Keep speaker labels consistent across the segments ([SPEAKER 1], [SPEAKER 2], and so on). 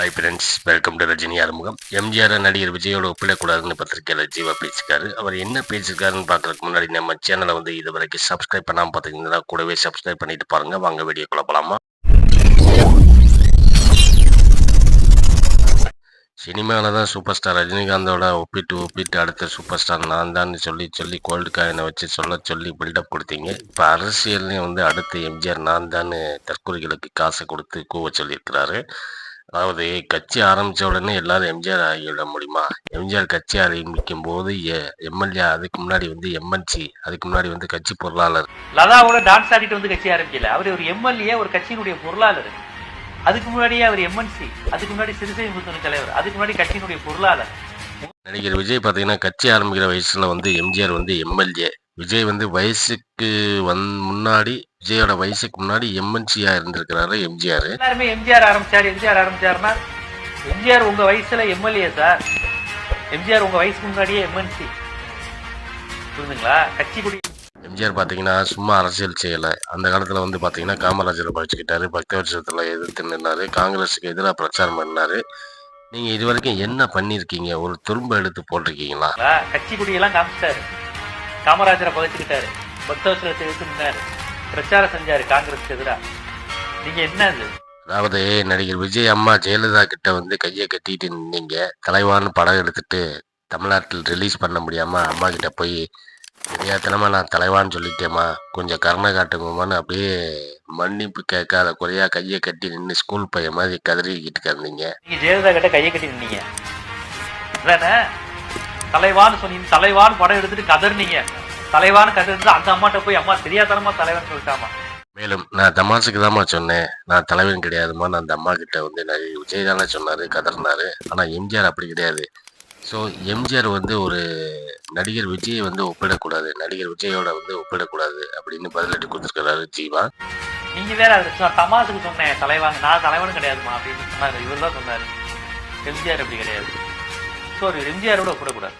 [SPEAKER 1] Hi friends welcome to Rajini Arumugam MGR நடிகர் விஜயோட ஒப்பிடக்கூடாதுன்னு பத்திரிக்கையில் ஜீவா பேசியிருக்காரு. அவர் என்ன பேசியிருக்காருன்னு பார்க்கறதுக்கு முன்னாடி நம்ம சேனலை வந்து இது வரைக்கும் சப்ஸ்கிரைப் பண்ணாமல் பார்த்தீங்கன்னா கூடவே சப்ஸ்கிரைப் பண்ணிட்டு பாருங்க. வாங்க வீடியோ குழப்பலாமா சினிமாவில் தான் சூப்பர் ஸ்டார் ரஜினிகாந்தோட ஒப்பிட்டு ஒப்பிட்டு அடுத்த சூப்பர் ஸ்டார் நான் தான் சொல்லி சொல்லி கோல்டு காயினை வச்சு சொல்ல சொல்லி பில்டப் கொடுத்தீங்க. இப்போ அரசியல்லையும் வந்து அடுத்து எம்ஜிஆர் நான் தான் தற்கொலைகளுக்கு காசை கொடுத்து கூவ சொல்லியிருக்கிறாரு. அதாவது கட்சி ஆரம்பித்த உடனே எல்லாரும் எம்ஜிஆர் ஆகிவிட முடியுமா? எம்ஜிஆர் கட்சி ஆரம்பிக்கும் போது எம்எல்ஏ அதுக்கு முன்னாடி வந்து எம்என்சி அதுக்கு முன்னாடி வந்து கட்சி பொருளாளர்.
[SPEAKER 2] லதாவோட டான்ஸ் ஆடிட்டு வந்து கட்சி ஆரம்பிக்கல. அவர் ஒரு எம்எல்ஏ ஒரு கட்சியினுடைய பொருளாளர். அதுக்கு முன்னாடியே அவர் எம்என்சி அதுக்கு முன்னாடி சிறுசை முத்துணி தலைவர் அதுக்கு முன்னாடி கட்சியினுடைய பொருளாளர்.
[SPEAKER 1] நடிகர் விஜய் பார்த்தீங்கன்னா கட்சி ஆரம்பிக்கிற வயசுல வந்து எம்ஜிஆர் வந்து எம்எல்ஏ விஜய் வந்து வயசுக்கு வந் முன்னாடி விஜயோட வயசுக்கு முன்னாடி எம்என்சியா இருந்திருக்கிறாரு எம்ஜிஆர்
[SPEAKER 2] எல்லாருமே எம்ஜிஆர் ஆரம்பிச்சாரு எம்ஜிஆர் ஆரம்பிச்சாருன்னா எம்ஜிஆர் உங்க வயசுல எம்எல்ஏ சார் எம்ஜிஆர் உங்க வயசுக்கு முன்னாடியே எம்என்சி புரியுதுங்களா கட்சி குடி
[SPEAKER 1] எம்ஜிஆர் பார்த்தீங்கன்னா சும்மா அரசியல் செய்யலை. அந்த காலத்தில் வந்து பார்த்தீங்கன்னா காமராஜரை பழிச்சுக்கிட்டாரு பக்தவட்சத்தில் எதிர்த்து நின்னாரு காங்கிரஸுக்கு எதிராக பிரச்சாரம் பண்ணாரு. நீங்கள் இது வரைக்கும் என்ன பண்ணியிருக்கீங்க ஒரு துரும்ப எடுத்து போட்டிருக்கீங்களா?
[SPEAKER 2] கட்சி குடியெல்லாம் காமிச்சிட்டாரு. காமராஜரை பகைச்சுக்கிட்டாரு பக்தவசலத்தை எடுத்து நின்னாரு பிரச்சாரம் செஞ்சாரு காங்கிரஸுக்கு எதிராக நீங்க என்ன அது
[SPEAKER 1] அதாவது நடிகர் விஜய் அம்மா ஜெயலலிதா கிட்ட வந்து கையை கட்டிட்டு நின்னீங்க. தலைவான்னு படம் எடுத்துட்டு தமிழ்நாட்டில் ரிலீஸ் பண்ண முடியாம அம்மா கிட்ட போய் தெரியாதனமா நான் தலைவான்னு சொல்லிட்டேம்மா. கொஞ்சம் கருணை காட்டுங்கம்மான்னு அப்படியே மன்னிப்பு கேட்காத குறையா கையை கட்டி நின்று ஸ்கூல் பையன் மாதிரி கதறிக்கிட்டு கிடந்தீங்க
[SPEAKER 2] நீங்க. ஜெயலலிதா கிட்ட கையை கட்டி நின்னீங்க. தலைவான்னு சொன்னீங்க தலைவான்னு படம் எடுத்துட்டு கதறினீங்க. தலைவான்னு கதறிட்டு அந்த அம்மாட்ட போய் அம்மா தெரியாதனமா தலைவன் சொல்லிட்டாமா?
[SPEAKER 1] மேலும் நான் தமாசுக்கு தாம்மா சொன்னேன். நான் தலைவன் கிடையாதுமா நான் அந்த அம்மா கிட்ட வந்து நடிகர் விஜய் தானே சொன்னாரு கதறினாரு. ஆனா எம்ஜிஆர் அப்படி கிடையாது. ஸோ எம்ஜிஆர் வந்து ஒரு நடிகர் விஜயை வந்து ஒப்பிடக்கூடாது. நடிகர் விஜயோட வந்து ஒப்பிடக்கூடாது அப்படின்னு பதிலடி கொடுத்துருக்கிறாரு ஜீவா.
[SPEAKER 2] நீங்க வேற தமாசுக்கு சொன்னேன் தலைவாங்க நான் தலைவன் கிடையாதுமா அப்படின்னு சொன்னாரு. இவர் தான் சொன்னாரு. எம்ஜிஆர் அப்படி கிடையாது. ஸோ எம்ஜிஆரோட ஒப்பிடக்கூடாது.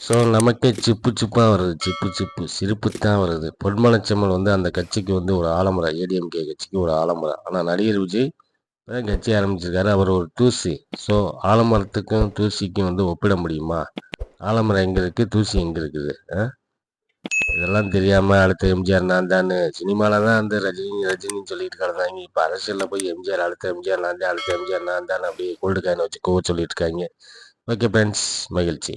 [SPEAKER 1] ஸோ நமக்கே சிப்பு சிப்பாக வருது சிப்பு சிப்பு. சிரிப்பு தான் வருது பொன்மனச்செம்மல் வந்து அந்த கட்சிக்கு வந்து ஒரு ஆலமரை ஏடிஎம்கே கட்சிக்கு ஒரு ஆலமரை. ஆனால் நடிகர் விஜய் இப்போ கட்சி ஆரம்பிச்சிருக்காரு. அவர் ஒரு தூசி. ஸோ ஆலமரத்துக்கும் தூசிக்கும் வந்து ஒப்பிட முடியுமா? ஆலமரம் எங்கே இருக்குது தூசி எங்கே இருக்குது? ஆ? இதெல்லாம் தெரியாமல் அடுத்த எம்ஜிஆர் நான் தான் சினிமாவில் தான் அந்த ரஜினி ரஜினின்னு சொல்லிட்டு கிடந்தாங்க. இப்போ அரசியலில் போய் எம்ஜிஆர் அடுத்த எம்ஜிஆர் நான் தான் அடுத்த எம்ஜிஆர் நான் தான் அப்படியே கோல்டு காயின் வச்சு கோவ சொல்லிட்டு இருக்காங்க. ஓகே ஃப்ரெண்ட்ஸ் மகிழ்ச்சி.